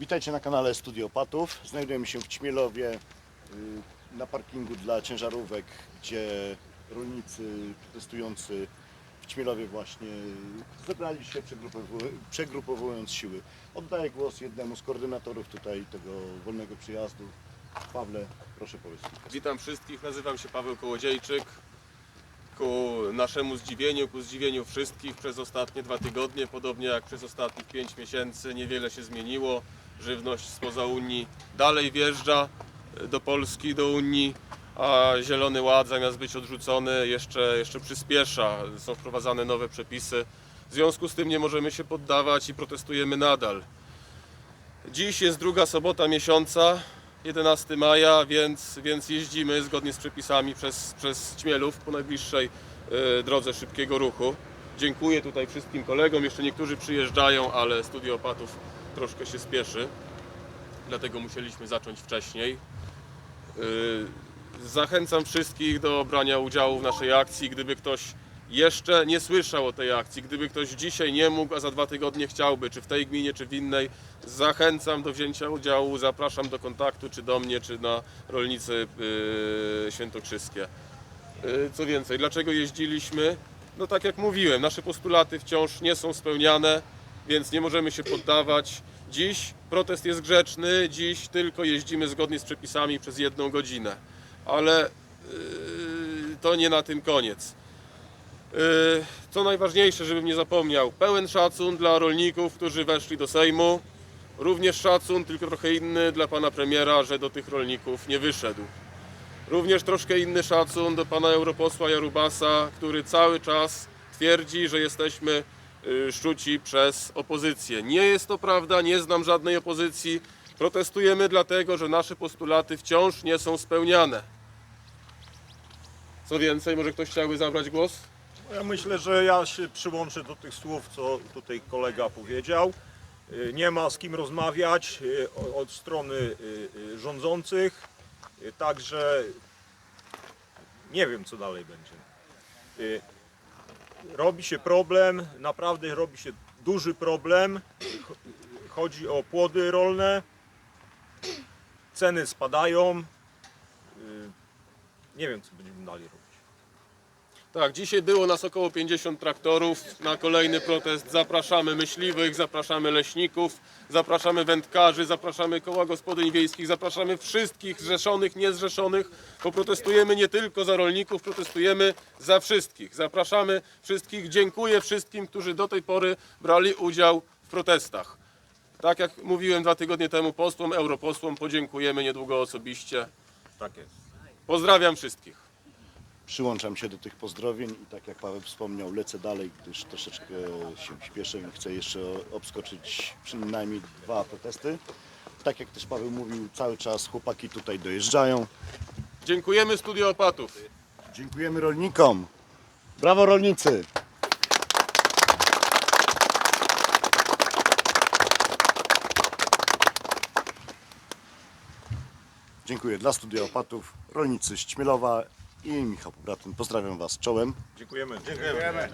Witajcie na kanale Studio Opatów. Znajdujemy się w Ćmielowie y, na parkingu dla ciężarówek, gdzie rolnicy protestujący w Ćmielowie właśnie zebrali się, przegrupowu- przegrupowując siły. Oddaję głos jednemu z koordynatorów tutaj tego wolnego przyjazdu. Pawle, proszę powiedz. Witam wszystkich, nazywam się Paweł Kołodziejczyk. Ku naszemu zdziwieniu, ku zdziwieniu wszystkich przez ostatnie dwa tygodnie, podobnie jak przez ostatnich pięć miesięcy, niewiele się zmieniło. Żywność spoza Unii dalej wjeżdża do Polski, do Unii, a Zielony Ład zamiast być odrzucony jeszcze, jeszcze przyspiesza. Są wprowadzane nowe przepisy. W związku z tym nie możemy się poddawać i protestujemy nadal. Dziś jest druga sobota miesiąca, 11 maja, więc, więc jeździmy zgodnie z przepisami przez, przez Ćmielów po najbliższej e, drodze szybkiego ruchu. Dziękuję tutaj wszystkim kolegom. Jeszcze niektórzy przyjeżdżają, ale Studio Opatów troszkę się spieszy, dlatego musieliśmy zacząć wcześniej. E, Zachęcam wszystkich do brania udziału w naszej akcji. Gdyby ktoś jeszcze nie słyszał o tej akcji, gdyby ktoś dzisiaj nie mógł, a za dwa tygodnie chciałby, czy w tej gminie, czy w innej, zachęcam do wzięcia udziału, zapraszam do kontaktu, czy do mnie, czy na rolnicy yy, świętokrzyskie. Yy, Co więcej, dlaczego jeździliśmy? No tak jak mówiłem, nasze postulaty wciąż nie są spełniane, więc nie możemy się poddawać. Dziś protest jest grzeczny, dziś tylko jeździmy zgodnie z przepisami przez jedną godzinę. Ale yy, to nie na tym koniec. Yy, Co najważniejsze, żebym nie zapomniał, pełen szacun dla rolników, którzy weszli do Sejmu. Również szacun, tylko trochę inny dla pana premiera, że do tych rolników nie wyszedł. Również troszkę inny szacun do pana europosła Jarubasa, który cały czas twierdzi, że jesteśmy y, szczuci przez opozycję. Nie jest to prawda, nie znam żadnej opozycji. Protestujemy dlatego, że nasze postulaty wciąż nie są spełniane. Co więcej, może ktoś chciałby zabrać głos? Ja myślę, że ja się przyłączę do tych słów, co tutaj kolega powiedział. Y, Nie ma z kim rozmawiać y, od strony y, rządzących, także nie wiem, co dalej będzie. Robi się problem, naprawdę robi się duży problem. Ch- Chodzi o płody rolne, ceny spadają. Nie wiem, co będziemy dalej robić. Tak, dzisiaj było nas około 50 traktorów na kolejny protest. Zapraszamy myśliwych, zapraszamy leśników, zapraszamy wędkarzy, zapraszamy koła gospodyń wiejskich, zapraszamy wszystkich zrzeszonych, niezrzeszonych, bo protestujemy nie tylko za rolników, protestujemy za wszystkich. Zapraszamy wszystkich, dziękuję wszystkim, którzy do tej pory brali udział w protestach. Tak jak mówiłem dwa tygodnie temu posłom, europosłom, podziękujemy niedługo osobiście. Tak jest. Pozdrawiam wszystkich. Przyłączam się do tych pozdrowień i tak jak Paweł wspomniał, lecę dalej, gdyż troszeczkę się śpieszę i chcę jeszcze obskoczyć przynajmniej dwa protesty. Tak jak też Paweł mówił, cały czas chłopaki tutaj dojeżdżają. Dziękujemy Studio Opatów. Dziękujemy rolnikom. Brawo rolnicy! Dziękuję dla Studia Opatów, rolnicy z Ćmielowa i Michał Pobratyn. Pozdrawiam Was czołem. Dziękujemy. Dziękujemy.